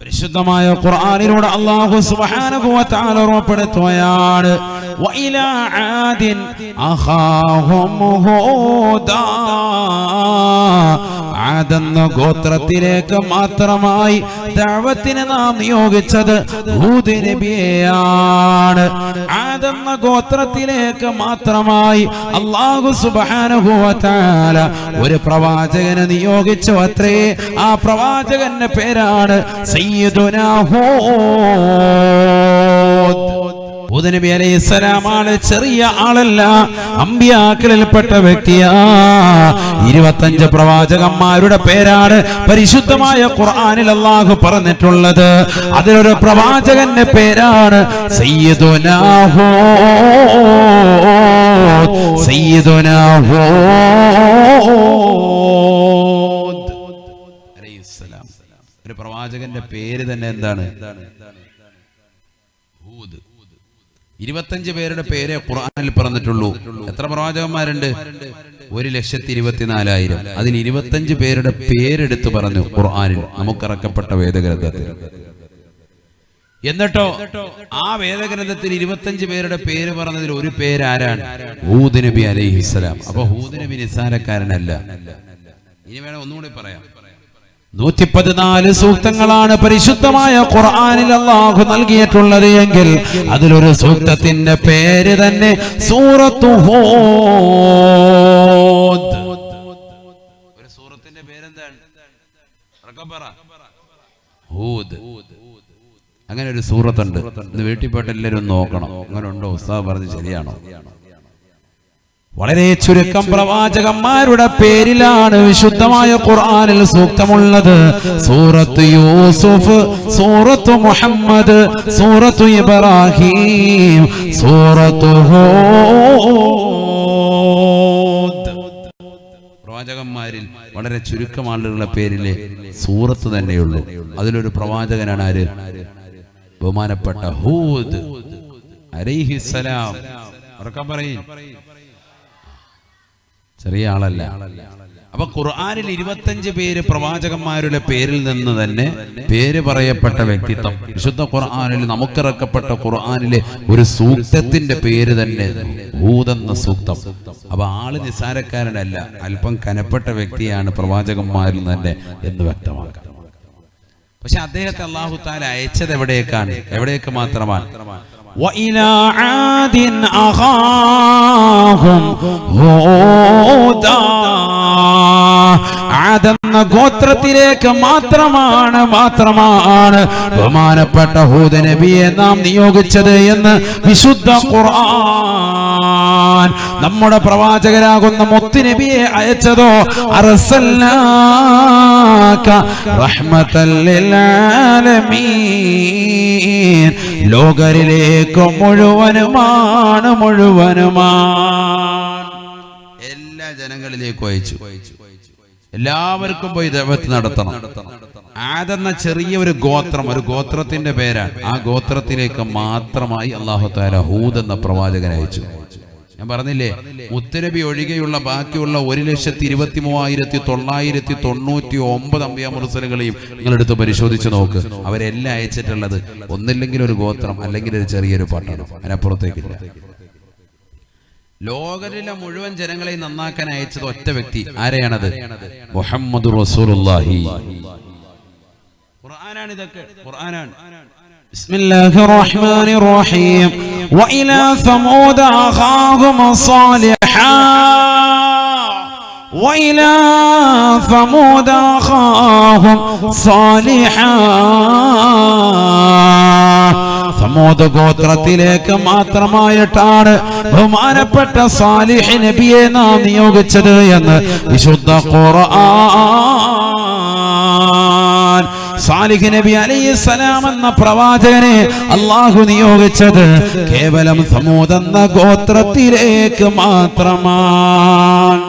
പരിശുദ്ധമായ ഖുർആനിലൂടെ അല്ലാഹു സുബ്ഹാനഹു വ വഇലാ ആദിൻ അഖാഹും ഹൂദാ ആദെന്ന ഗോത്രത്തിലേക്ക് മാത്രമായി ദഅവത്തിന് നാം നിയോഗിച്ചത് നബിയെയാണ്. ആദെന്ന ഗോത്രത്തിലേക്ക് മാത്രമായി വ തആല ഒരു പ്രവാചകനെ നിയോഗിച്ചു അത്രേ. ആ പ്രവാചകന്റെ പേരാണ് സയ്യിദുനാ ഹൂദ് ഹൂദ്. നബി അലൈഹി സ്വലാമാണ് ചെറിയ ആളല്ല അമ്പിയാക്കളിൽപ്പെട്ട വ്യക്തിയാ. ഇരുപത്തഞ്ച് പ്രവാചകന്മാരുടെ പേരാണ് പരിശുദ്ധമായ ഖുർആനിൽ അല്ലാഹു പറഞ്ഞിട്ടുള്ളത്. അതിലൊരു പ്രവാചകന്റെ പേരാണ് സയ്യിദുനാ ഹൂദ്. അലൈഹിസ്സലാം. ഒരു പ്രവാചകന്റെ പേര് തന്നെ എന്താണ്? ഹൂദ്. ഇരുപത്തഞ്ച് പേരുടെ പേരെ ഖുർആനിൽ പറഞ്ഞിട്ടുള്ളൂ. എത്ര പ്രവാചകന്മാരുണ്ട്? ഒരു ലക്ഷത്തി ഇരുപത്തിനാലായിരം. അതിന് ഇരുപത്തഞ്ച് പേരുടെ പേരെടുത്ത് പറഞ്ഞു ഖുർആനിൽ. നമുക്കിറക്കപ്പെട്ട വേദഗ്രന്ഥത്തിൽ. എന്നിട്ടോ ആ വേദഗ്രന്ഥത്തിൽ ഇരുപത്തഞ്ച് പേരുടെ പേര് പറഞ്ഞതിൽ ഒരു പേരാരാണ്? ഹൂദ് നബി അലൈഹിസ്സലാം. അപ്പൊ ഹൂദ് നബി നിസ്സാരക്കാരനല്ല. ഇനി വേണം ഒന്നുകൂടി പറയാം. നൂറ്റി പതിനാല് സൂക്തങ്ങളാണ് പരിശുദ്ധമായ ഖുർആാനിൽ അള്ളാഹു നൽകിയിട്ടുള്ളത് എങ്കിൽ അതിലൊരു സൂക്തത്തിന്റെ പേര് തന്നെ സൂറത്തു ഒരു സൂറത്തിന്റെ പേരെന്താണ്? അങ്ങനെ ഒരു സൂറത്തുണ്ട്. ഇത് വീട്ടിൽ പോയിട്ട് എല്ലാവരും നോക്കണം. അങ്ങനെ ഉണ്ടോ ഉസ്താദ് പറഞ്ഞ് ശരിയാണോ? വളരെ ചുരുക്കം പ്രവാചകന്മാരുടെ പേരിലാണ് വിശുദ്ധമായ ഖുർആനിൽ സൂക്തമുള്ളത്. സൂറത്ത് യൂസുഫ് സൂറത്ത് മുഹമ്മദ് സൂറത്ത് ഇബ്രാഹിം സൂറത്ത് പ്രവാചകന്മാരിൽ വളരെ ചുരുക്കം ആളുകളുടെ പേരിലെ സൂറത്ത് തന്നെയുള്ളൂ. അതിലൊരു പ്രവാചകനാണ് ആര്? ബഹുമാനപ്പെട്ട ഹൂദ്. അലൈഹിസ്സലാം. ഉറക്കം പറയും. ചെറിയ ആളല്ല. അപ്പൊ ഖുർആാനിൽ ഇരുപത്തഞ്ച് പേര് പ്രവാചകന്മാരുടെ പേരിൽ നിന്ന് തന്നെ പേര് പറയപ്പെട്ട വ്യക്തിത്വം. വിശുദ്ധ ഖുർആാനിൽ നമുക്കിറക്കപ്പെട്ട ഖുർആാനിലെ ഒരു സൂക്തത്തിന്റെ പേര് തന്നെ ഭൂതെന്ന സൂക്തം. അപ്പൊ ആൾ നിസാരക്കാരനല്ല അല്പം കനപ്പെട്ട വ്യക്തിയാണ് പ്രവാചകന്മാരിൽ തന്നെ എന്ന് വ്യക്തമാക്കാം. പക്ഷെ അദ്ദേഹത്തെ അള്ളാഹു താല അയച്ചത് എവിടേക്കാണ്? എവിടേക്ക് മാത്രമാണ്? وإلى عاد أخاهم هودا. ആദെന്ന ഗോത്രത്തിലേക്ക് മാത്രമാണ് മാത്രമാണ് ബഹുമാനപ്പെട്ട ഹൂദ നബിയെ നാം നിയോഗിച്ചത് എന്ന് വിശുദ്ധ ഖുർആൻ നമ്മുടെ പ്രവാചകരാകുന്ന മുത്തു നബിയെ അയച്ചതോ? ലോകരിലേക്ക് മുഴുവനുമാണ് മുഴുവനുമാണ്. എല്ലാ ജനങ്ങളിലേക്കും അയച്ചു. എല്ലാവർക്കും പോയി ദൈവത്തിൽ നടത്തണം. ആദെന്ന ചെറിയ ഒരു ഗോത്രം ഒരു ഗോത്രത്തിന്റെ പേരാണ്. ആ ഗോത്രത്തിലേക്ക് മാത്രമായി അള്ളാഹു താല ഹൂദ് എന്ന പ്രവാചകൻ അയച്ചു. ഞാൻ പറഞ്ഞില്ലേ? മുത്തരബി ഒഴികെയുള്ള ബാക്കിയുള്ള ഒരു ലക്ഷത്തി ഇരുപത്തി മൂവായിരത്തി തൊള്ളായിരത്തി തൊണ്ണൂറ്റി ഒമ്പത് അമ്പിയ മുറസലുകളെയും നിങ്ങളെടുത്ത് പരിശോധിച്ച് നോക്ക്. അവരെല്ലാം അയച്ചിട്ടുള്ളത് ഒന്നില്ലെങ്കിൽ ഒരു ഗോത്രം അല്ലെങ്കിൽ ഒരു ചെറിയൊരു പട്ടണം. അതിനപ്പുറത്തേക്കില്ല. ലോകത്തിലെ മുഴുവൻ ജനങ്ങളെയും നന്നാക്കാൻ അയച്ചത് ഒറ്റ വ്യക്തി ആരെയാണത് മുഹമ്മദ് റസൂലുള്ളാഹി ഖുർആനാണ് ഇതൊക്കെ ഖുർആനാണ് بسم الله الرحمن الرحيم وإلى ثمود أخاهم صالحا وإلى ثمود أخاهم صالحا സമൂഹ ഗോത്രത്തിലേക്ക് മാത്രമായിട്ടാണ് ബഹുമാനപ്പെട്ട സാലിഹ് നബിയെ നാം നിയോഗിച്ചത് എന്ന് വിശുദ്ധ ഖുർആൻ. സാലിഹ് നബി അലൈഹി സലാം എന്ന പ്രവാചകനെ അള്ളാഹു നിയോഗിച്ചത് കേവലം സമൂഹ എന്ന ഗോത്രത്തിലേക്ക് മാത്രമാണ്.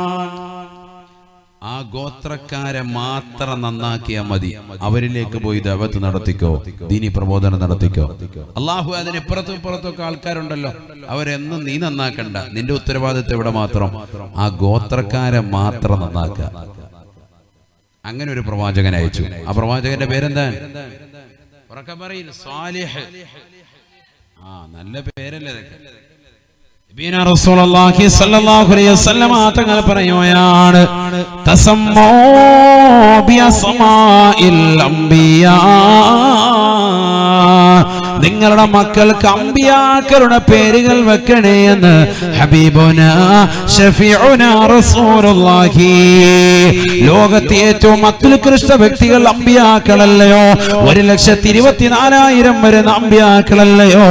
ഗോത്രക്കാരെ മാത്രം നന്നാക്കിയാ മതി. അവരിലേക്ക് പോയി ദവത്ത് നടത്തിക്കോ ദീനി പ്രബോധനം നടത്തിക്കോ. അള്ളാഹു അതിന് ഇപ്പുറത്തും ഇപ്പുറത്തൊക്കെ ആൾക്കാരുണ്ടല്ലോ. അവരെന്നും നീ നന്നാക്കണ്ട. നിന്റെ ഉത്തരവാദിത്വം ഇവിടെ മാത്രം. ആ ഗോത്രക്കാരെ മാത്രം നന്നാക്കുക അങ്ങനെ ഒരു പ്രവാചകൻ അയച്ചു. ആ പ്രവാചകന്റെ പേരെന്താ? ഉറക്കെ സാലിഹ്. ആ നല്ല പേരല്ലേ തങ്ങൾ പറയുകയാണ് തസമ്മൂ ബിഅസ്മാഇൽ അംബിയാ. നിങ്ങളുടെ മക്കൾക്ക് അമ്പിയാക്കളുടെ പേരുകൾ വെക്കണേ എന്ന് ഹബീബുന ലോകത്തെ ഏറ്റവും അത്യുത്കൃഷ്ട വ്യക്തികൾ അമ്പിയാക്കളല്ലയോ? ഒരു ലക്ഷത്തി ഇരുപത്തിനാലായിരം വരുന്ന അമ്പിയാക്കളല്ലയോ?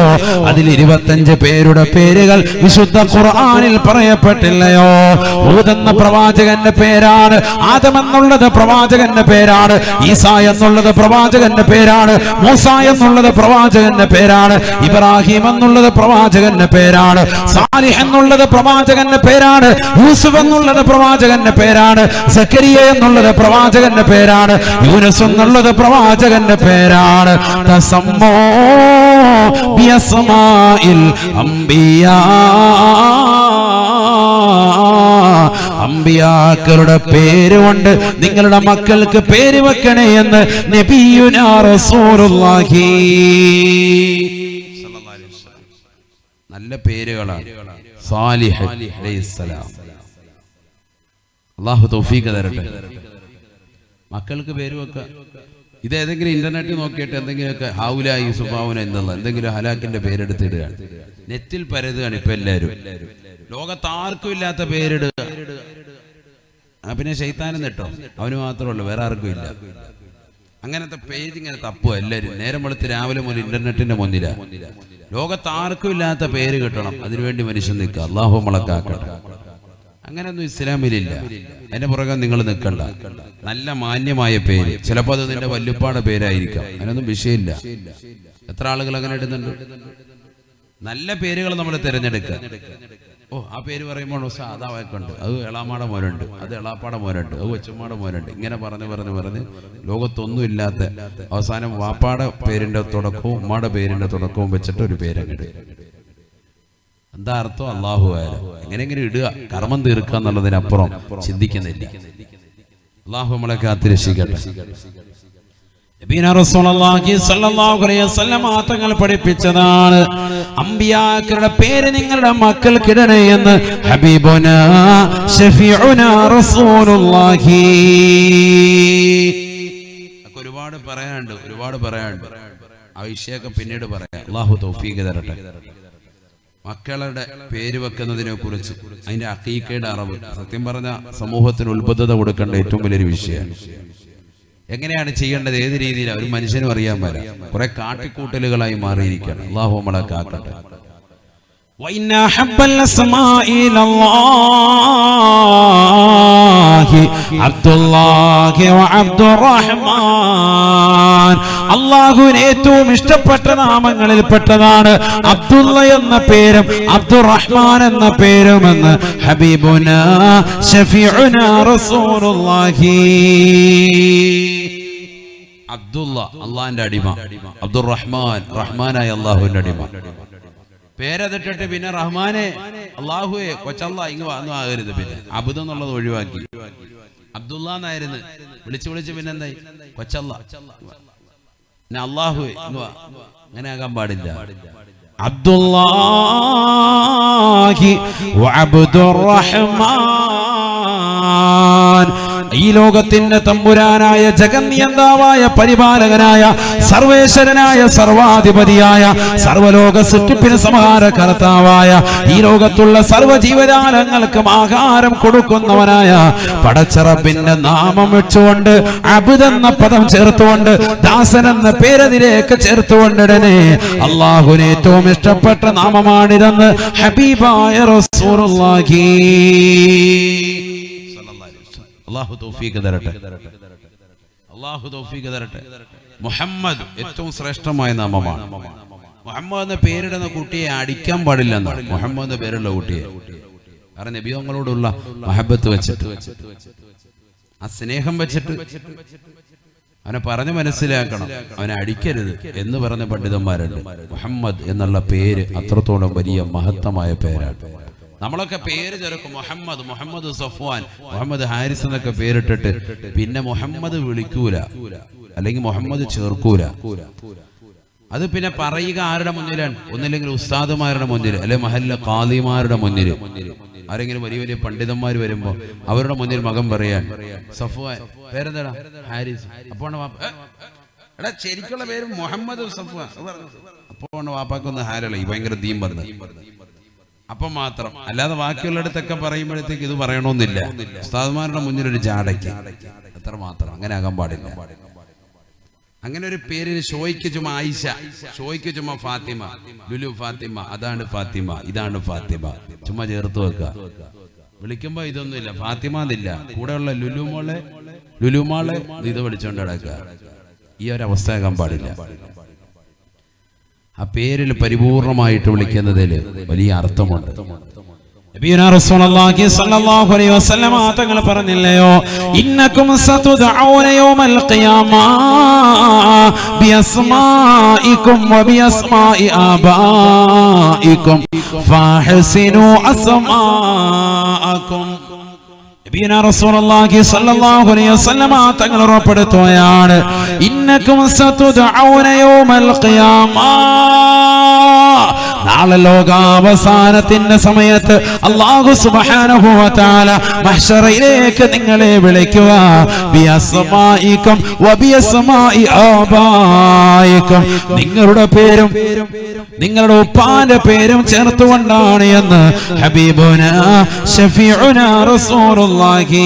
അതിൽ ഇരുപത്തഞ്ച് പേരുടെ പേരുകൾ വിശുദ്ധ ഖുർആാനിൽ പറയപ്പെട്ടില്ലയോ? ഊതെന്ന പ്രവാചകന്റെ പേരാണ് ആദമെന്നുള്ളത് പ്രവാചകന്റെ പേരാണ് ഈസ എന്നുള്ളത് പ്രവാചകന്റെ പേരാണ് മൂസ എന്നുള്ളത് പ്രവാചകന്റെ പേരാണ്. ഇബ്രാഹിം എന്നുള്ളത് പ്രവാചകന്റെ പേരാണ്. സാലിഹ് എന്നുള്ളത് പ്രവാചകന്റെ പേരാണ്. യൂസുഫ് എന്നുള്ളത് പ്രവാചകന്റെ പേരാണ്. സക്കരിയ എന്നുള്ളത് പ്രവാചകന്റെ പേരാണ്. യൂനസ് എന്നുള്ളത് പ്രവാചകന്റെ പേരാണ്. തസമ്മോ അംബിയാ. അമ്പിയാക്കളുടെ പേര് കൊണ്ട് നിങ്ങളുടെ മക്കൾക്ക് പേര് വെക്കണേ എന്ന് നബിയുനാ റസൂലുള്ളാഹി. നല്ല പേരുകളാണ്. സാലിഹ് അലൈഹിസ്സലാം അള്ളാഹു തൗഫീഖ് തരട്ടെ. മക്കൾക്ക് പേര് വെക്ക. ഇത് ഏതെങ്കിലും ഇന്റർനെറ്റിൽ നോക്കിയിട്ട് എന്തെങ്കിലുമൊക്കെ ഹൗല യൂസുഫാവുന എന്നുള്ള എന്തെങ്കിലും ഹലാക്കിന്റെ പേരെടുത്തിടുകയാണ്. നെറ്റിൽ പരതുകയാണ് ഇപ്പൊ എല്ലാവരും. ലോകത്ത് ആർക്കും ഇല്ലാത്ത പേരിടുക. ആ പിന്നെ ശൈത്താനും നെട്ടോ. അവന് മാത്രമല്ല വേറെ ആർക്കും ഇല്ല. അങ്ങനത്തെ പേര് ഇങ്ങനെ തപ്പുക എല്ലാരും. നേരം വെളുത്ത് രാവിലെ മുതൽ ഇന്റർനെറ്റിന്റെ മുന്നില. ലോകത്താർക്കും ഇല്ലാത്ത പേര് കിട്ടണം അതിനുവേണ്ടി മനുഷ്യൻ നിൽക്കുക. അള്ളാഹു മുളക്കാക്കട്ടെ. അങ്ങനെയൊന്നും ഇസ്ലാമിലില്ല. അതിന്റെ പുറകെ നിങ്ങൾ നിൽക്കണ്ട. നല്ല മാന്യമായ പേര്. ചിലപ്പോൾ അത് നിന്റെ വല്ലുപ്പാടെ പേരായിരിക്കാം. അതിനൊന്നും വിഷയമില്ല. എത്ര ആളുകൾ അങ്ങനെ ഇടുന്നുണ്ട്? നല്ല പേരുകൾ നമ്മൾ തിരഞ്ഞെടുക്കുക. ഓ ആ പേര് പറയുമ്പോൾ വാക്കുണ്ട് അത് എളാമാടെ മോനുണ്ട് അത് എളാപ്പാടെ മോനുണ്ട് അത് കൊച്ചുമ്മാടെ മോനുണ്ട് ഇങ്ങനെ പറഞ്ഞ് പറഞ്ഞ് പറഞ്ഞ് ലോകത്തൊന്നും ഇല്ലാത്ത അവസാനം വാപ്പാടെ പേരിന്റെ തുടക്കവും ഉമ്മാടെ പേരിന്റെ തുടക്കവും വെച്ചിട്ട് ഒരു പേരങ്ങ് എന്താ അർത്ഥം? അള്ളാഹു ആയാലും എങ്ങനെയെങ്കിലും ഇടുക. കർമ്മം തീർക്കുക എന്നുള്ളതിനപ്പുറം ചിന്തിക്കുന്നില്ല. അള്ളാഹു നമ്മളെ കാത്തിരക്ഷിക്കട്ടെ നബീന റസൂലുള്ളാഹി സ്വല്ലല്ലാഹു അലൈഹി വസല്ലം തങ്ങൾ പഠിപ്പിച്ചതാണ്. അമ്പിയാക്കളുടെ പേര് നിങ്ങളുടെ മക്കൾക്കിടണേ എന്ന് ഹബീബുന ഒരുപാട് പറയാനുണ്ട് ഒരുപാട് പറയാനുണ്ട്. ആ വിഷയമൊക്കെ പിന്നീട് പറയാം. അള്ളാഹു തൗഫീഖ് തരട്ടെ. മക്കളുടെ പേര് വെക്കുന്നതിനെ കുറിച്ച് അതിന്റെ അക്കീക്കയുടെ അറിവ്. സത്യം പറഞ്ഞ സമൂഹത്തിന് ഉത്ബദ്ധത കൊടുക്കേണ്ട ഏറ്റവും വലിയൊരു വിഷയമാണ്. എങ്ങനെയാണ് ചെയ്യേണ്ടത്? ഏത് രീതിയിലാണ് ഒരു മനുഷ്യനും അറിയാൻ പറ്റില്ല കുറെ കാട്ടിക്കൂട്ടലുകളായി മാറിയിരിക്കുകയാണ്. അള്ളാഹു നമ്മളെ കാക്കട്ടെ. وإن أحب الأسماء إلى الله عبد الله وعبد الرحمن അള്ളാഹുവിന് ഏറ്റവും ഇഷ്ടപ്പെട്ട നാമങ്ങളിൽ പെട്ടതാണ് അബ്ദുള്ള എന്ന പേരും അബ്ദുറഹ്മാൻ എന്ന പേരുമെന്ന് ഹബീബുന ഷഫീഉന റസൂലുള്ളാഹി അബ്ദുള്ള അള്ളാഹിന്റെ അടിമ അബ്ദുർ റഹ്മാൻ റഹ്മാനായ അള്ളാഹുവിന്റെ അടിമ പേരതിട്ടിട്ട് പിന്നെ റഹ്മാനെ അള്ളാഹുവെ കൊച്ചല്ല ഇങ്ങ് വന്നു ആകരുത് പിന്നെ. അബുദ് എന്നുള്ളത് ഒഴിവാക്കി. അബ്ദുള്ള എന്നായിരുന്നു. വിളിച്ചു വിളിച്ച് പിന്നെ എന്തായി? കൊച്ചല്ല. പിന്നെ അള്ളാഹുവെ ഇങ്ങ് വാ. അങ്ങനെ ആകാൻ പാടില്ല. റഹ്മാൻ ഈ ലോകത്തിന്റെ തമ്പുരാനായ ജഗന്നിയന്താവായ പരിപാലകനായ സർവേശ്വരനായ സർവാധിപതിയായ സർവലോക സൃഷ്ടിപ്പിന് സമാഹാരകർത്താവായ ഈ ലോകത്തുള്ള സർവ ജീവജാലങ്ങൾക്കും ആഹാരം കൊടുക്കുന്നവനായ പടച്ചറബിന്റെ നാമം വെച്ചുകൊണ്ട് അബുദെന്ന പദം ചേർത്തുകൊണ്ട് ദാസൻ എന്ന പേരതിലേക്ക് ചേർത്തുകൊണ്ടിടനെ അള്ളാഹുവിന് ഏറ്റവും ഇഷ്ടപ്പെട്ട നാമമാണിതെന്ന് ഹബീബായ റസൂലുള്ളാഹി. അള്ളാഹു തൗഫീഖ് തരട്ടെ. അള്ളാഹു തൗഫീഖ് തരട്ടെ. മുഹമ്മദ് ഏറ്റവും ശ്രേഷ്ഠമായ നാമമാണ്. മുഹമ്മദ് എന്ന പേരിടുന്ന കുട്ടിയെ അടിക്കാൻ പാടില്ല എന്നാണ് മുഹമ്മദ് പേരുള്ള കുട്ടിയെ. കാരണം നബിയങ്ങളോടുള്ള മഹബത്ത് വെച്ചിട്ട്. ആ സ്നേഹം വെച്ചിട്ട്. അവനെ പറഞ്ഞു മനസ്സിലാക്കണം. അവനെ അടിക്കരുത് എന്ന് പറഞ്ഞ പണ്ഡിതന്മാരുണ്ട്. മുഹമ്മദ് എന്നുള്ള പേര് അത്രത്തോളം വലിയ മഹത്തമായ പേരാണ്. നമ്മളൊക്കെ പേര് ചേർക്കും മുഹമ്മദ് മുഹമ്മദ് സഫ്വാൻ. മുഹമ്മദ് ഹാരിസ് എന്നൊക്കെ പേരിട്ടിട്ട് പിന്നെ മുഹമ്മദ് വിളിക്കൂല. അല്ലെങ്കിൽ മുഹമ്മദ് ചേർക്കൂല. അത് പിന്നെ പറയുക ആരുടെ മുന്നിലാണ്? ഒന്നില്ലെങ്കിൽ ഉസ്താദുമാരുടെ മുന്നിൽ അല്ലെ മഹല്ല കാദിമാരുടെ മുന്നിൽ ആരെങ്കിലും വലിയ വലിയ പണ്ഡിതന്മാർ വരുമ്പോ അവരുടെ മുന്നിൽ മകൻ പറയാൻ സഫ്വാൻ പേരെന്താടാ? ഹാരിസ്. അപ്പോൾ എടാ ശരിക്കുള്ള പേര് മുഹമ്മദ് സഫ്വാൻ. അപ്പോ വാപ്പാക്കൊന്ന് ഹാരളി. ഭയങ്കര ദീം പറഞ്ഞു അപ്പം മാത്രം. അല്ലാതെ ബാക്കിയുള്ളിടത്തൊക്കെ പറയുമ്പോഴത്തേക്ക് ഇത് പറയണമെന്നില്ല ഉസ്താദ്മാരുടെ മുന്നിൽ ഒരു ജാടയ്ക്ക്. അത്ര മാത്രം. അങ്ങനെ ആകാൻ പാടില്ല. അങ്ങനെ ഒരു പേരിന് ഷോയ്ക്ക് ചുമ ആയിഷ. ഷോയ്ക്ക് ചുമ ഫാത്തിമ. ലുലു ഫാത്തിമ. അതാണ് ഫാത്തിമ. ഇതാണ് ഫാത്തിമ. ചുമ ചേർത്ത് വെക്കുക. വിളിക്കുമ്പോ ഇതൊന്നുമില്ല. ഫാത്തിമ എന്നില്ല കൂടെയുള്ള ലുലുമോളെ ലുലുമാളെ ഇത് വിളിച്ചോണ്ട് കിടക്കുക ഈ ഒരു അവസ്ഥ ആകാൻ പാടില്ല. ആ പേരിൽ പരിപൂർണമായിട്ട് വിളിക്കുന്നതിൽ വലിയ അർത്ഥമുണ്ട്. തങ്ങൾ പറഞ്ഞില്ലയോ? ഇന്നകും സതുദഊന തങ്ങൾ ഉറപ്പെടുത്തുകയാണ്. ഇന്നക്കും നാളെ ലോകാവസാനത്തിന്റെ സമയത്ത് അള്ളാഹു സുബാനുഭവത്താല മഹ്ശറയിലേക്ക് നിങ്ങളെ വിളിക്കുക. നിങ്ങളുടെ പേരും നിങ്ങളുടെ ഉപ്പാന്റെ പേരും ചേർത്തുകൊണ്ടാണ് എന്ന് റസൂലുള്ളാഹി.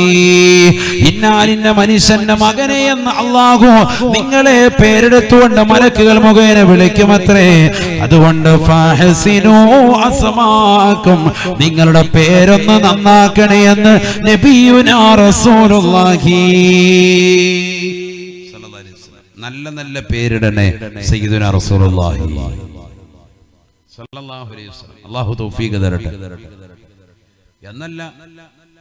മനുഷ്യന്റെ മകനെ എന്ന് അള്ളാഹു നിങ്ങളെ പേരെടുത്തുകൊണ്ട് മലക്കുകൾ മുഖേന വിളിക്കുമത്രേ. അതുകൊണ്ട് അസ്മാക്കും. നിങ്ങളുടെ പേരൊന്ന് നന്നാക്കണേ എന്ന് നബിയുനാ റസൂലുള്ളാഹി. നല്ല നല്ല പേരിടണേ സയ്യിദുന റസൂലുള്ളാഹി. സല്ലല്ലാഹു അലൈഹി വസല്ലം. അല്ലാഹു തൗഫീഖ് തരട്ടെ. എന്നല്ല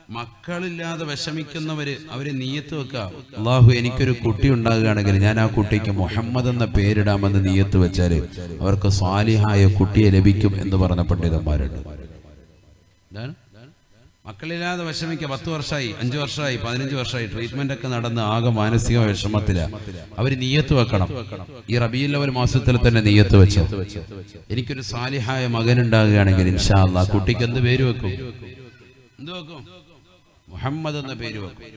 മക്കളില്ലാതെ വിഷമിക്കുന്നവര് അവർ നീയത്ത് വെക്കുക അള്ളാഹു എനിക്കൊരു കുട്ടി ഉണ്ടാകുകയാണെങ്കിൽ ഞാൻ ആ കുട്ടിക്ക് മുഹമ്മദ് എന്ന പേരിടാമെന്ന് നീയത്ത് വെച്ചാൽ അവർക്ക് സ്വാലിഹായ കുട്ടിയെ ലഭിക്കും എന്ന് പറഞ്ഞ പണ്ഡിതന്മാരുണ്ട്. മക്കളില്ലാതെ വിഷമിക്കുക പത്ത് വർഷമായി അഞ്ചു വർഷമായി പതിനഞ്ച് വർഷമായി ട്രീറ്റ്മെന്റ് ഒക്കെ നടന്ന് ആകെ മാനസിക വിഷമത്തില. അവർ നീയത്ത് വെക്കണം. ഈ റബിയിൽ ഒരു മാസത്തിൽ തന്നെ നീയത്ത് വെച്ച്. എനിക്കൊരു സാലിഹായ മകൻ ഉണ്ടാകുകയാണെങ്കിൽ ഇൻഷാ അള്ളാഹ് കുട്ടിക്ക് എന്ത് പേര് വെക്കും? എന്ത് വെക്കും? മുഹമ്മദ് എന്ന പേര് വെക്കും.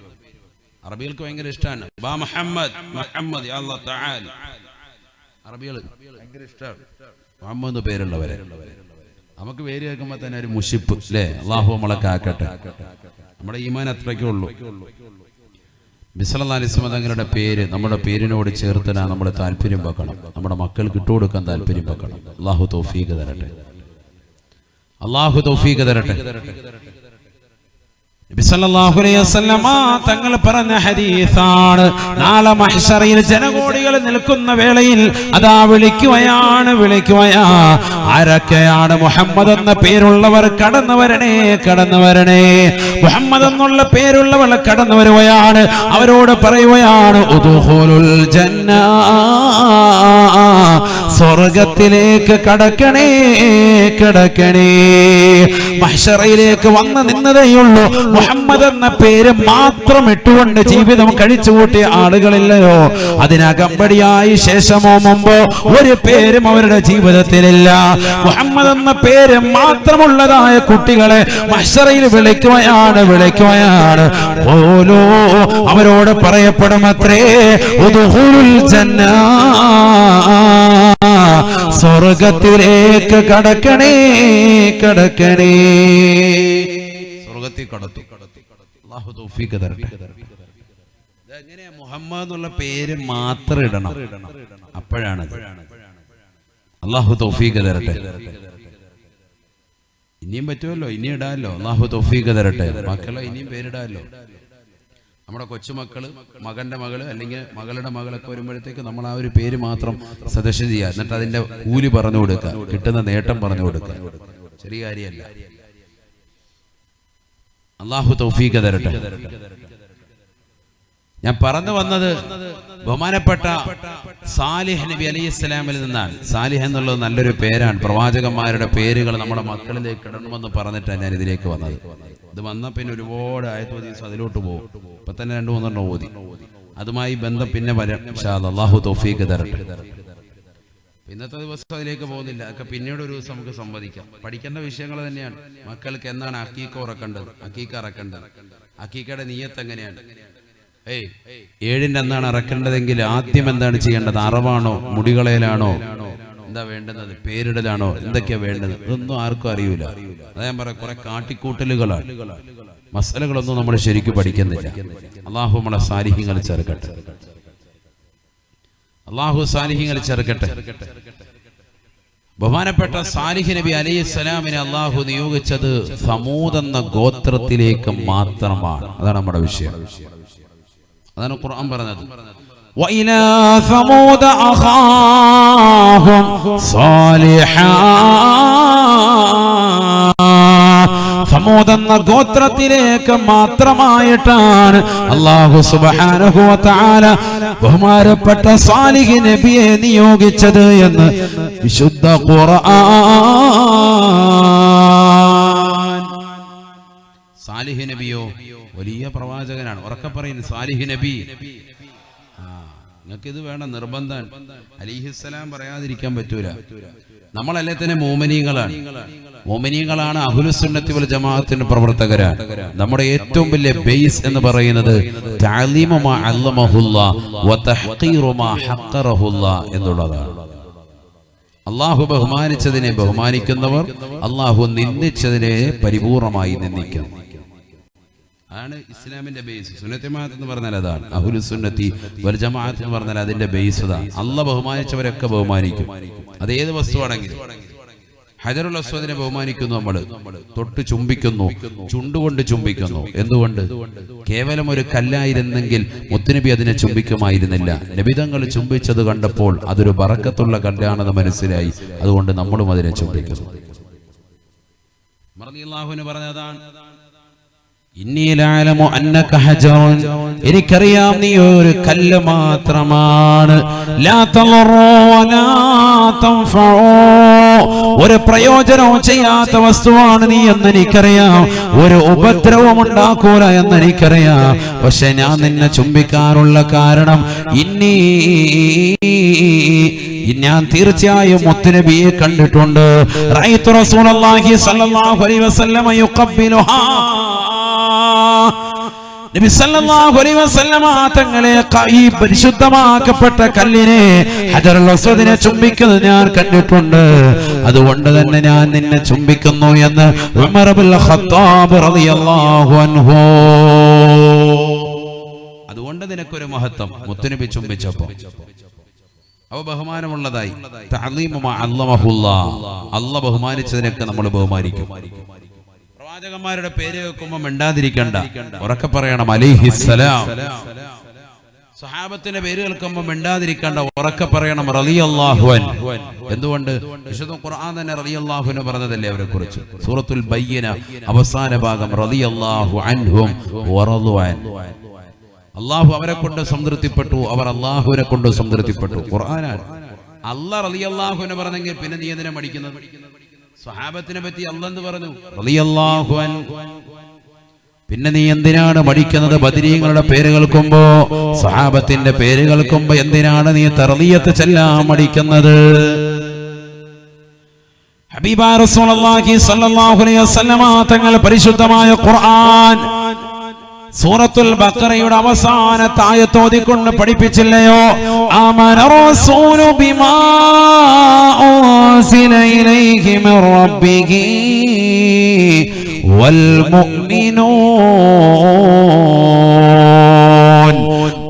അറബികൾക്ക് ഭയങ്കര ഇഷ്ടമാണ് ബാ മുഹമ്മദ് മുഹമ്മദ് അറബികൾ മുഹമ്മദ് എന്ന പേരുള്ളവരെ. നമുക്ക് പേര് കേൾക്കുമ്പോൾ തന്നെ ഒരു മുഷിപ്പ് അല്ലേ അള്ളാഹു നമ്മളെ കാക്കട്ടെ. നമ്മുടെ ഈമാൻ അത്രയ്ക്കേ ഉള്ളൂ. ബിസലി തങ്ങളുടെ പേര് നമ്മുടെ പേരിനോട് ചേർത്തനാ നമ്മൾ താല്പര്യം വെക്കണം. നമ്മുടെ മക്കൾക്ക് ഇട്ടുകൊടുക്കാൻ താല്പര്യം വെക്കണം. അള്ളാഹു തൗഫീഖ് തരട്ടെ. അള്ളാഹു തൗഫീഖ് തരട്ടെ നബി സല്ലല്ലാഹു അലൈഹി വസല്ലമ തങ്ങൾ പറഞ്ഞ ഹദീസാണ്. നാളെ മഹിഷറയിൽ ജനകോടികൾ നിൽക്കുന്ന വേളയിൽ അതാ വിളിക്കുകയാണ് വിളിക്കുകയാ. ആരൊക്കെയാണ് മുഹമ്മദ് എന്ന പേരുള്ളവർ കടന്നു വരണേ കടന്നു വരണേ. മുഹമ്മദ് എന്നുള്ള പേരുള്ളവർ കടന്നു വരുകയാണ്. അവരോട് പറയുകയാണ് ജന്ന സ്വർഗത്തിലേക്ക് കടക്കണേ കടക്കണേ. മഹ്ശറയിലേക്ക് വന്ന് നിന്നതേയുള്ളൂ. മുഹമ്മദ് എന്ന പേര് മാത്രം ഇട്ടുകൊണ്ട് ജീവിതം കഴിച്ചുകൂട്ടിയ ആളുകളില്ലയോ? അതിനകമ്പടിയായി ശേഷമോ മുമ്പോ ഒരു പേരും അവരുടെ ജീവിതത്തിലില്ല. മുഹമ്മദ് എന്ന പേര് മാത്രമുള്ളതായ കുട്ടികളെ മഹ്ശറയിൽ വിളിക്കുകയാണ് വിളിക്കുകയാണ് ഓലോ അവരോട് പറയപ്പെടുമത്രേ ജന്ന. സ്വർഗത്തിലേക്ക് കടക്കണേ കടക്കണേ. സ്വർഗത്തിൽ കടത്തു. അള്ളാഹു തൗഫീഖ് തരട്ടെ. ഇതെങ്ങനെയാ മുഹമ്മദ് എന്നുള്ള പേര് മാത്രം ഇടണം. അപ്പോഴാണ് അള്ളാഹു തൗഫീഖ് തരട്ടെ. ഇനിയും പറ്റുമല്ലോ? ഇനി ഇടാമല്ലോ? അള്ളാഹു തൗഫീഖ് തരട്ടെ. മക്കളെ ഇനിയും പേരിടാമല്ലോ? നമ്മുടെ കൊച്ചുമക്കൾ മകന്റെ മകൾ അല്ലെങ്കിൽ മകളുടെ മകളൊക്കെ വരുമ്പോഴത്തേക്ക് നമ്മൾ ആ ഒരു പേര് മാത്രം സജഷൻ ചെയ്യുക. എന്നിട്ട് അതിന്റെ കൂലി പറഞ്ഞു കൊടുക്കുക. കിട്ടുന്ന നേട്ടം പറഞ്ഞു കൊടുക്കുക. ചെറിയ കാര്യമല്ല. അള്ളാഹു തൗഫീഖ് തരട്ടെ. ഞാൻ പറഞ്ഞു വന്നത് ബഹുമാനപ്പെട്ട സാലിഹ് നബി അലി ഇസ്ലാമിൽ നിന്നാണ്. സാലിഹ് എന്നുള്ളത് നല്ലൊരു പേരാണ്. പ്രവാചകന്മാരുടെ പേരുകൾ നമ്മുടെ മക്കളിലേക്ക് ഇടണമെന്ന് പറഞ്ഞിട്ടാണ് ഞാൻ ഇതിലേക്ക് വന്നത്. ഇത് വന്ന പിന്നെ ഒരുപാട് ആയത്തു അതിലോട്ട് പോകും. ഇപ്പൊ തന്നെ രണ്ടു മൂന്നെണ്ണം ഓതി. അതുമായി ബന്ധം പിന്നെ തരട്ടെ. ഇന്നത്തെ ദിവസം അതിലേക്ക് പോകുന്നില്ല. അതൊക്കെ പിന്നീട് ഒരു ദിവസം നമുക്ക് സംവദിക്കാം. പഠിക്കേണ്ട വിഷയങ്ങൾ തന്നെയാണ്. മക്കൾക്ക് എന്താണ് അക്കീക്ക ഉറക്കേണ്ടത്? അക്കീക്ക ഇറക്കേണ്ടത് അക്കീക്കയുടെ നീയത്ത് എങ്ങനെയാണ്? ഏഴിന്റെ എന്താണ് ഇറക്കേണ്ടതെങ്കിൽ ആദ്യം എന്താണ് ചെയ്യേണ്ടത്? അറവാണോ? മുടികളയിലാണോ? എന്താ വേണ്ടുന്നത്? പേരിടലാണോ? എന്തൊക്കെയാ വേണ്ടത് ഇതൊന്നും ആർക്കും അറിയൂല. അതാ ഞാൻ പറയാം കുറെ കാട്ടിക്കൂട്ടലുകളാണ്. മസലകളൊന്നും നമ്മൾ ശരിക്കും പഠിക്കുന്നില്ല. അള്ളാഹു നമ്മളെ സാരിഹ്യങ്ങൾ ചേർക്കട്ടെ അള്ളാഹു സാലിഹ്യങ്ങൾ ചേർക്കട്ടെ ബഹുമാനപ്പെട്ട സാലിഹ് നബി അലൈഹി സ്വലാമിനെ അള്ളാഹു നിയോഗിച്ചത് സമൂത് എന്ന ഗോത്രത്തിലേക്ക് മാത്രമാണ്. അതാണ് നമ്മുടെ വിഷയം. അതാണ് ഖുർആൻ പറഞ്ഞത് وإلى ثمود أخاهم صالحا സമൂത് എന്ന ഗോത്രത്തിലേക്ക് മാത്രമായിട്ടാണ് അള്ളാഹു സുബാനുഹുവ താല ബഹുമാനപ്പെട്ട സാലിഹ് നബിയെ നിയോഗിച്ചത് എന്ന് വിശുദ്ധ ഖുർആൻ സാലിഹ് നബിയോ വലിയ പ്രവാചകനാണ്. ഉറക്കെ പറയുന്നു സാലിഹ് നബി. ആ ഇത് വേണം നിർബന്ധം. അലിഹിസ്സലാം പറയാതിരിക്കാൻ പറ്റൂല. നമ്മളല്ലേ തന്നെ മോമനീങ്ങളാണ്. മോമനീങ്ങളാണ് അഹുലുസുന്നത്തി വൽ ജമാഅത്തിന്റെ പ്രവർത്തകരാണ്. നമ്മുടെ ഏറ്റവും വലിയ ബേസ് എന്ന് പറയുന്നത് എന്നുള്ളതാണ്. അള്ളാഹു ബഹുമാനിച്ചതിനെ ബഹുമാനിക്കുന്നവർ അള്ളാഹു നിന്ദിച്ചതിനെ പരിപൂർണമായി നിന്ദിക്കണം അതാണ് ഇസ്ലാമിന്റെ ബേസ് സുന്നത്തിമാത്ത് എന്ന് പറഞ്ഞാൽ അതാണ്. അഹുലു സുന്നത്തി വൽ ജമാഅത്ത് എന്ന് പറഞ്ഞാൽ അതിന്റെ ബേസ് അതാണ് അല്ല ബഹുമാനിച്ചവരൊക്കെ ബഹുമാനിക്കും. അത് ഏത് വസ്തുവാണെങ്കിലും. ഹജറുൽ അസ്വദിനെ ബഹുമാനിക്കുന്നു നമ്മൾ തൊട്ട് ചുംബിക്കുന്നു. ചുണ്ടുകൊണ്ട് ചുംബിക്കുന്നു. എന്തുകൊണ്ട്? കേവലം ഒരു കല്ലായിരുന്നെങ്കിൽ മുത്തുനബി അതിനെ ചുംബിക്കുമായിരുന്നില്ല. നബിതങ്ങൾ ചുംബിച്ചത് കണ്ടപ്പോൾ അതൊരു ബറക്കത്തുള്ള കല്ലാണെന്ന് മനസ്സിലായി. അതുകൊണ്ട് നമ്മളും അതിനെ ചുംബിക്കുന്നു. പറഞ്ഞതാണ് എനിക്കറിയാം നീ ഒരു കല്ല് മാത്രമാണ്. ഒരു പ്രയോജനവും ചെയ്യാത്ത വസ്തുവാണ് നീ എന്ന് എനിക്കറിയാം ഒരു ഉപദ്രവം ഉണ്ടാക്കൂല എന്ന് എനിക്കറിയാം പക്ഷെ ഞാൻ നിന്നെ ചുംബിക്കാനുള്ള കാരണം ഇന്നീ ഞാൻ തീർച്ചയായും മുത്തുനബിയെ കണ്ടിട്ടുണ്ട്. റഅയ്തു റസൂലുള്ളാഹി സ്വല്ലല്ലാഹു അലൈഹി വസല്ലമ നബി സല്ലല്ലാഹു അലൈഹി വസല്ലമ തങ്ങളെ ഈ പരിശുദ്ധമാക്കപ്പെട്ട കല്ലിനെ ഹജറുൽ അസ്വദിനെ ചുംബിക്കുന്നത് ഞാൻ കണ്ടിട്ടുണ്ട്. അതുകൊണ്ട് തന്നെ ഞാൻ നിന്നെ ചുംബിക്കുന്നു എന്ന് ഉമർ ഖത്താബ് റളിയല്ലാഹു അൻഹു. അതുകൊണ്ട് നിനക്കൊരു മഹത്വം. മുത്തുനബി ചുംബിച്ചപ്പോ. അവ ബഹുമാനമുള്ളതായി. അല്ല ബഹുമാനിച്ചതിനൊക്കെ നമ്മൾ ബഹുമാനിക്കും. പ്രവാചകന്മാരുടെ പേര് വെക്കുമ്പോ മിണ്ടാതിരിക്കണ്ട. ഉറക്കെ പറയണം അലിഹിസ്സലാം സഹാബത്തിന്റെ പേര് കേൾക്കുമ്പോൾ മിണ്ടാതിരിക്കണ്ട ഉറക്കെ പറയണം റളിയല്ലാഹുവൻ എന്തുകൊണ്ട്? വിശുദ്ധ ഖുർആൻ തന്നെ പറഞ്ഞതല്ലേ അവരെ കുറിച്ച് സൂറത്തുൽ ബയ്യന അവസാന ഭാഗം റളിയല്ലാഹു അൻഹും അള്ളാഹു അവരെ കൊണ്ട് സംതൃപ്തിപ്പെട്ടു അവർ അള്ളാഹുവിനെ കൊണ്ട് സംതൃപ്തിപ്പെട്ടു. ഖുർആനാണ്. അള്ളാഹ് റളിയല്ലാഹുവിനെ പറഞ്ഞെങ്കിൽ പിന്നെ നീ എന്തിനാ മടിക്കുന്നത്? സ്വഹാബത്തിനെ പറ്റി അല്ലെന്ന് പറഞ്ഞു. പിന്നെ നീ എന്തിനാണ് മടിക്കുന്നത് ബദരീങ്ങളുടെ പേര് കേൾക്കുമ്പോ സഹാബത്തിന്റെ പേര് കേൾക്കുമ്പോ എന്തിനാണ് നീ തറലിയത്ത് ചെല്ലാൻ മടിക്കുന്നത്? ഹബീബ റസൂലുള്ളാഹി സ്വല്ലല്ലാഹു അലൈഹി വസല്ലമ തങ്ങൾ പരിശുദ്ധമായ ഖുർആൻ സൂറത്തുൽ ബഖറയുടെ അവസാന ആയത്ത് ഓതിക്കൊണ്ട് പഠിപ്പിച്ചില്ലയോ? ആമന റസൂലു ബിമാ ഉൻസില ഇലൈഹി മിർ റബ്ബിഹി വൽ മുഅ്മിനൂൻ.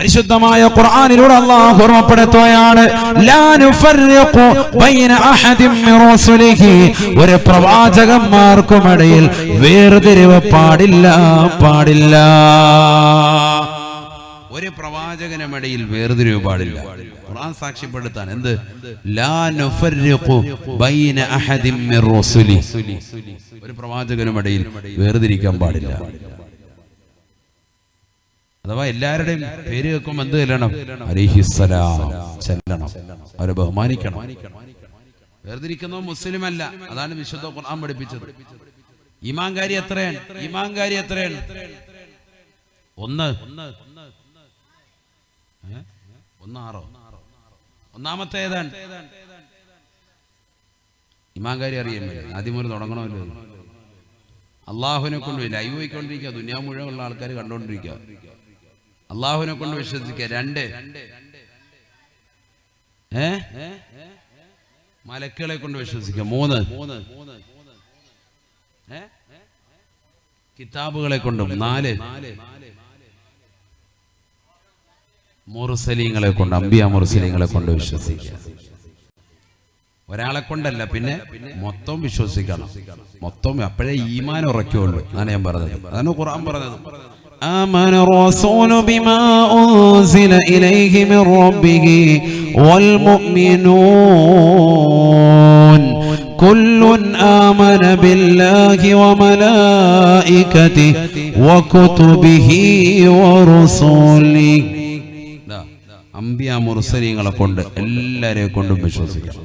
പരിശുദ്ധമായ ഖുർആനിലൂടെ അള്ളാഹു ഓർമ്മപ്പെടുത്തുകയാണ് ലാ നുഫർരിഖു ബൈന അഹദിൻ മിൻ റസൂലിഹി. ഒരു പ്രവാചകന്മാർക്കുമിടയിൽ വേർതിരിവ് പാടില്ല പാടില്ല. ഒരു പ്രവാചകനുമിടയിൽ വേർതിരിവ് പാടില്ല. ഖുർആൻ സാക്ഷ്യപ്പെടുത്താൻ എന്ത്? ലാ നുഫർരിഖു ബൈന അഹദിൻ മിർ റസുലി. ഒരു പ്രവാചകനുമിടയിൽ വേർതിരിക്കാൻ പാടില്ല. അഥവാ എല്ലാവരുടെയും പേര് കേൾക്കുമ്പോൾ എന്ത് ചെല്ലണം? അലിഹിസ്സലാം. ചെല്ലണം. അവരെ ബഹുമാനിക്കണം. വേർതിരിക്കുന്നവൻ മുസ്ലിം അല്ല അതാണ് വിശുദ്ധ ഖുർആൻ പഠിപ്പിച്ചത്. ഇമാങ്കാരി എത്രയാണ്? ഇമാങ്കാരി എത്രയാണ്? ഒന്ന്. ഒന്നാറോ ഒന്നാമത്തെ ഏതാണ് ഇമാങ്കാരി അറിയാൻ ആദ്യം മുതൽ തുടങ്ങണമല്ലോ. അള്ളാഹുവിനെ കൊണ്ട് ലൈവ് പോയിക്കൊണ്ടിരിക്കുക. ദുനിയാ മുഴുവൻ ഉള്ള ആൾക്കാർ കണ്ടുകൊണ്ടിരിക്കുക അള്ളാഹുവിനെ കൊണ്ട് വിശ്വസിക്കുക രണ്ട്. ഏ? മലക്കുകളെ കൊണ്ട് വിശ്വസിക്കുക മൂന്ന്? കിതാബുകളെ കൊണ്ടും. നാല്. മുറുസലീങ്ങളെ കൊണ്ട് അമ്പിയ മുറുസലീങ്ങളെ കൊണ്ട് വിശ്വസിക്കുക ഒരാളെ കൊണ്ടല്ല പിന്നെ മൊത്തം വിശ്വസിക്കണം. മൊത്തം അപ്പോഴേ ഈമാൻ ഉറക്കുള്ളൂ എന്നാണ് ഞാൻ പറഞ്ഞത്. അതാണ് ഖുർആൻ പറഞ്ഞത്. آمن الرسول بما أنزل إليه من ربه والمؤمنون كل آمن بالله وملائكته وكتبه ورسله ദാ, അമ്പിയ മുറുസലീങ്ങളെ കൊണ്ട് എല്ലാരെയും കൊണ്ടും വിശ്വസിക്കണം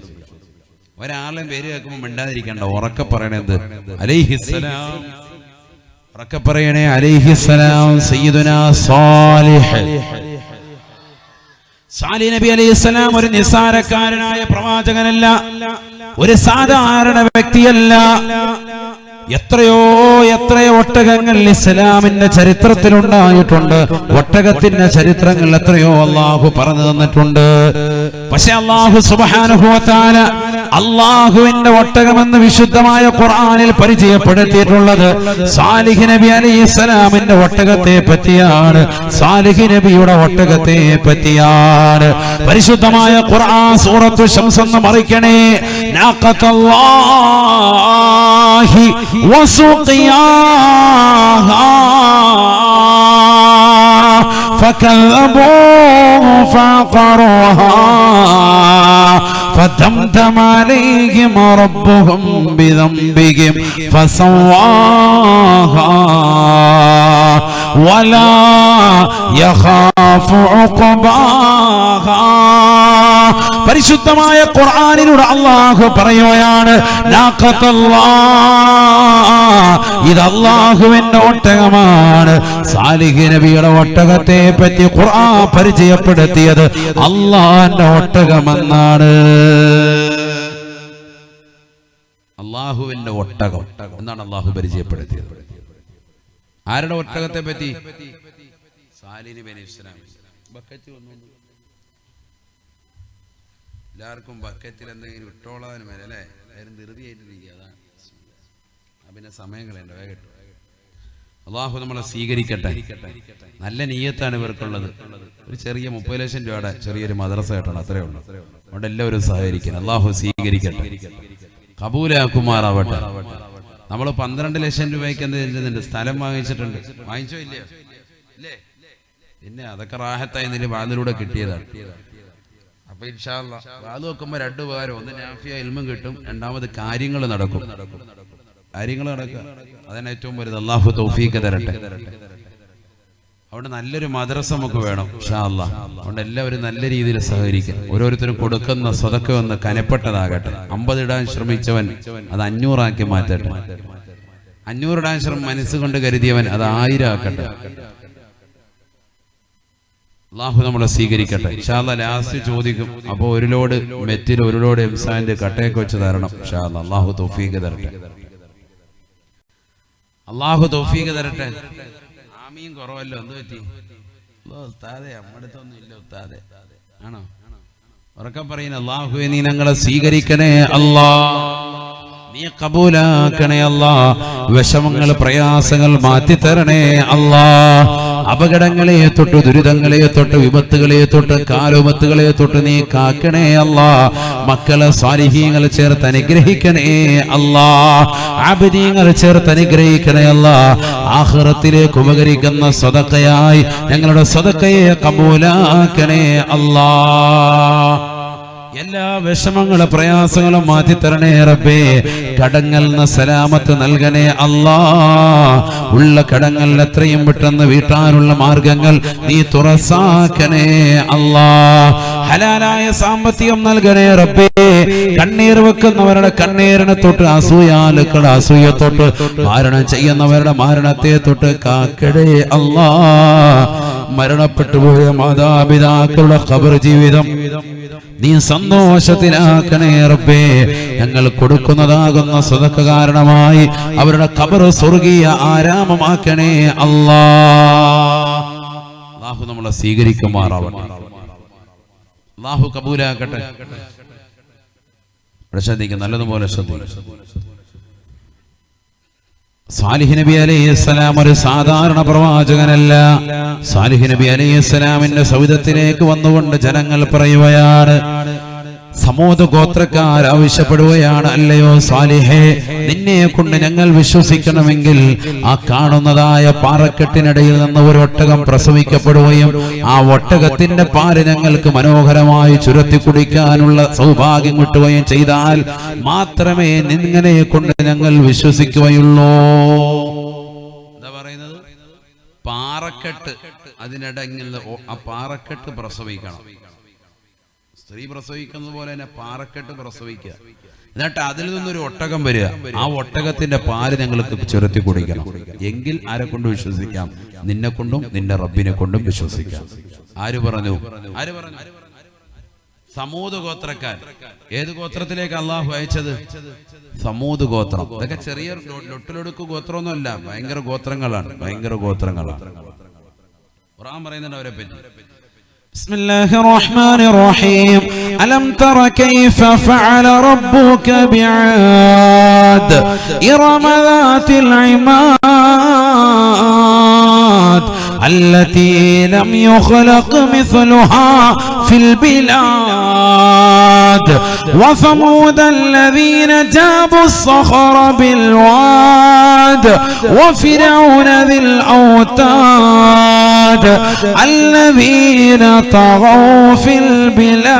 ഒരാളെ പേര് കേൾക്കുമ്പോൾ മിണ്ടാതിരിക്കണ്ട ഉറക്കെ പറയണത് അലൈഹിസ്സലാം ഉറക്കെ പറയണേ അലൈഹിസ്സലാം സയ്യിദുന സാലിഹ്. സാലി നബി അലൈഹിസ്സലാം ഒരു നിസ്സാരക്കാരനായ പ്രവാചകനല്ല ഒരു സാധാരണ വ്യക്തിയല്ല. എത്രയോ എത്രയോ ഒട്ടകങ്ങൾ ഇസ്ലാമിന്റെ ചരിത്രത്തിലുണ്ടായിട്ടുണ്ട്. ഒട്ടകത്തിന്റെ ചരിത്രങ്ങൾ എത്രയോ അള്ളാഹു പറഞ്ഞു തന്നിട്ടുണ്ട്. പക്ഷെ അള്ളാഹു സുബാനുഭവത്താല അള്ളാഹുവിന്റെ ഒട്ടകമെന്ന് വിശുദ്ധമായ ഖുർആനിൽ പരിചയപ്പെടുത്തിയിട്ടുള്ളത് സാലിഹ് നബി അലി ഇസ്ലാമിന്റെ ഒട്ടകത്തെ പറ്റിയാണ്. സാലിഹ് നബിയുടെ ഒട്ടകത്തെ പറ്റിയാണ്. പരിശുദ്ധമായ ഖുർആൻ സൂറത്തു ശംസെന്ന് മറിക്കണേ. وسقياها فكذبوه فعقروها فدمدم عليهم ربهم بذنبهم فسواها. ولا يخاف عقباها പരിശുദ്ധമായ ഖുർആനിലൂടെ അള്ളാഹു പറയുകയാണ് നാഖത്തല്ലാ. ഇത് അള്ളാഹുവിന്റെ ഒട്ടകമാണ് സാലിഹ് നബിയുടെ ഒട്ടകത്തെ പറ്റി ഖുർആൻ പരിചയപ്പെടുത്തിയത് അള്ളാന്റെ ഒട്ടകമെന്നാണ് അള്ളാഹുവിന്റെ ഒട്ടകം എന്നാണ് അള്ളാഹു പരിചയപ്പെടുത്തിയത് ആരുടെ ഒട്ടകത്തെ പറ്റി? സാലിന് ബനി ഇസ്ലാം. ബക്കറ്റ് വന്നു എല്ലാവർക്കും ബക്കറ്റിൽ എന്തെങ്കിലും ഇട്ടോളാനും വരെ അല്ലേ? എല്ലാവരും ധൃതിയായിട്ടിരിക്കുക അതാണ് പിന്നെ സമയം കളയണ്ട വേഗം അള്ളാഹു നമ്മളെ സ്വീകരിക്കട്ടെ. നല്ല നീയത്താണ് ഇവർക്കുള്ളത്. ഒരു ചെറിയ മുപ്പത് ലക്ഷം രൂപയുടെ ചെറിയൊരു മദ്രസ കേട്ടോ അത്രേ ഉള്ളൂ. അതുകൊണ്ട് എല്ലാവരും സഹകരിക്കണം. അള്ളാഹു സ്വീകരിക്കട്ടെ. കബൂലാക്കുമാറാവട്ടെ നമ്മൾ പന്ത്രണ്ട് ലക്ഷം രൂപയ്ക്ക് എന്ത് ചെയ്തിട്ടുണ്ട്? സ്ഥലം വാങ്ങിച്ചിട്ടുണ്ട്. വാങ്ങിച്ചോ ഇല്ലയോ? ഇല്ലേ? പിന്നെ അതൊക്കെ റാഹത്തായി നില വാതിലൂടെ കിട്ടിയതാണ്. അപ്പൊ ഇൻഷാല്ല വാത് നോക്കുമ്പോ രണ്ട് ഉപകാരം. ഒന്ന് നാഫിയ ഇൽമും കിട്ടും. രണ്ടാമത് കാര്യങ്ങൾ നടക്കും. കാര്യങ്ങൾ നടക്കുക. അതാണ് ഏറ്റവും വലുത്. അള്ളാഹു തൗഫീക്ക് തരട്ടെ. അവിടെ നല്ലൊരു മദ്രസ നമുക്ക് വേണം ഷാല്ല അതുകൊണ്ട് എല്ലാവരും നല്ല രീതിയിൽ സഹകരിക്കും ഓരോരുത്തരും കൊടുക്കുന്ന സ്വതക്ക ഒന്ന് കനപ്പെട്ടതാകട്ടെ. അമ്പത് ഇടാൻ ശ്രമിച്ചവൻ അത് അഞ്ഞൂറാക്കി മാറ്റട്ടെ. അഞ്ഞൂറിടാൻ ശ്രമം മനസ്സുകൊണ്ട് കരുതിയവൻ അത് ആയിരം ആക്കട്ടെ. അള്ളാഹു നമ്മളെ സ്വീകരിക്കട്ടെ. ഷാല്ല ലാസ്റ്റ് ചോദിക്കും അപ്പോൾ ഒരു ലോഡ് മെറ്റിൽ ഒരു ലോഡ് എംസാന്റെ കട്ടയൊക്കെ വെച്ച് തരണം. ഷാല്ല അള്ളാഹു തൗഫീഖ് തരട്ടെ. അള്ളാഹു തൗഫീഖ് തരട്ടെ. ആമീൻ കുറവല്ലോ? എന്ത് പറ്റി? ഉസ്താദെ നമ്മുടെ അടുത്തൊന്നും ഇല്ല ഉസ്താദെ. ആണോ? ഉറക്കം പറയുന്ന അള്ളാഹുവെ നീ ഞങ്ങളെ സ്വീകരിക്കണേ അല്ലാ. നീ കബൂലാക്കണേ അല്ലാ. വിഷമങ്ങൾ പ്രയാസങ്ങൾ മാറ്റിത്തരണേ അല്ലാ. അപകടങ്ങളെ തൊട്ട് ദുരിതങ്ങളെ തൊട്ട് വിപത്തുകളെ തൊട്ട് കാലോപത്തുകളെ തൊട്ട് നീ കാക്കണേ അല്ല. മക്കളെ സ്വാലിഹീങ്ങൾ ചേർത്ത് അനുഗ്രഹിക്കണേ അല്ലാ. ആബിദീങ്ങൾ ചേർത്ത് അനുഗ്രഹിക്കണേ അല്ല. ആഹ്റത്തിലേക്ക് ഉപകരിക്കുന്ന സ്വതക്കയായി ഞങ്ങളുടെ സ്വതക്കയെ കബൂലാക്കണേ അല്ലാ. എല്ലാ വിഷമങ്ങളും പ്രയാസങ്ങളും മാറ്റി തരണേ റബ്ബേ. നിന്ന് സലാമത്ത് നൽകണേ അല്ലാ. ഉള്ള കടങ്ങൾ എത്രയും പെട്ടെന്ന് വീട്ടാനുള്ള മാർഗങ്ങൾ നീ തുറസാക്കണേ അല്ലാ. ഹലാലായ സാമ്പത്തികം നൽകണേ റബ്ബേ. കണ്ണീർ വെക്കുന്നവരുടെ കണ്ണീരിനെ തൊട്ട് അസൂയാലുക്കളുടെ അസൂയ തൊട്ട് മാരണം ചെയ്യുന്നവരുടെ മാരണത്തെ തൊട്ട് കാക്കടേ അല്ലാ. മരണപ്പെട്ടുപോയ മാതാപിതാക്കളുടെ ഖബർ ജീവിതം നീ സന്തോഷത്തിനാക്കണേ റബ്ബേ. ഞങ്ങൾ കൊടുക്കുന്നതാകുന്ന സ്വതക്ക കാരണമായി അവരുടെ കബർ സ്വർഗീയ ആരാമമാക്കണേ അള്ളാഹു നമ്മളെ സ്വീകരിക്കുമാറാവട്ടെ. അള്ളാഹു കബൂലാക്കട്ടെ. ശ്രദ്ധിക്കും നല്ലതുപോലെ ശ്രദ്ധിക്കും. സാലിഹ് നബി അലൈഹിസ്സലാം ഒരു സാധാരണ പ്രവാചകനല്ല. സാലിഹ് നബി അലൈഹിസ്സലാമിന്റെ സൗദത്തിലേക്ക് വന്നുകൊണ്ട് ജനങ്ങൾ പറയുകയാണ് സമൂഹ ഗോത്രക്കാർ ആവശ്യപ്പെടുകയാണ് അല്ലയോ സാലിഹേ? നിന്നെ കൊണ്ട് ഞങ്ങൾ വിശ്വസിക്കണമെങ്കിൽ ആ കാണുന്നതായ പാറക്കെട്ടിനിടയിൽ നിന്ന് ഒരു ഒട്ടകം പ്രസവിക്കപ്പെടുകയും ആ ഒട്ടകത്തിന്റെ പാൽ ഞങ്ങൾക്ക് മനോഹരമായി ചുരത്തി കുടിക്കാനുള്ള സൗഭാഗ്യം കിട്ടുകയും ചെയ്താൽ മാത്രമേ നിങ്ങനെ കൊണ്ട് ഞങ്ങൾ വിശ്വസിക്കുകയുള്ളൂ. എന്താ പറയുന്നത്? പാറക്കെട്ട് അതിനിടയിൽ ആ പാറക്കെട്ട് പ്രസവിക്കണം. സ്ത്രീ പ്രസവിക്കുന്നത് പോലെ തന്നെ പാറക്കെട്ട് പ്രസവിക്കുക. എന്നിട്ട് അതിൽ നിന്നൊരു ഒട്ടകം വരിക. ആ ഒട്ടകത്തിന്റെ പാൽ ഞങ്ങൾക്ക് ചുരത്തി കുടിക്കണം. എങ്കിൽ ആരെ കൊണ്ട് വിശ്വസിക്കാം? നിന്നെ കൊണ്ടും നിന്റെ റബ്ബിനെ കൊണ്ടും വിശ്വസിക്കാം. ആര് പറഞ്ഞു? ആര് പറഞ്ഞു? സമൂത് ഗോത്രക്കാർ. ഏത് ഗോത്രത്തിലേക്ക് അള്ളാഹു അയച്ചത്? സമൂത് ഗോത്രം. ഇതൊക്കെ ചെറിയ ലൊട്ടിലൊടുക്ക് ഗോത്രമൊന്നുമല്ല. ഭയങ്കര ഗോത്രങ്ങളാണ്. ഭയങ്കര ഗോത്രങ്ങളാണ്. ഖുർആൻ പറയുന്നുണ്ട് അവരെ പറ്റി. بسم الله الرحمن الرحيم. ألم تر كيف فعل ربك بعاد؟ إرم ذات العماد. التي لم يخلق مثلها في البلاد. وثمود الذين جابوا الصخر بالواد. وفرعون ذي الأوتاد. الذين طغوا في البلاد.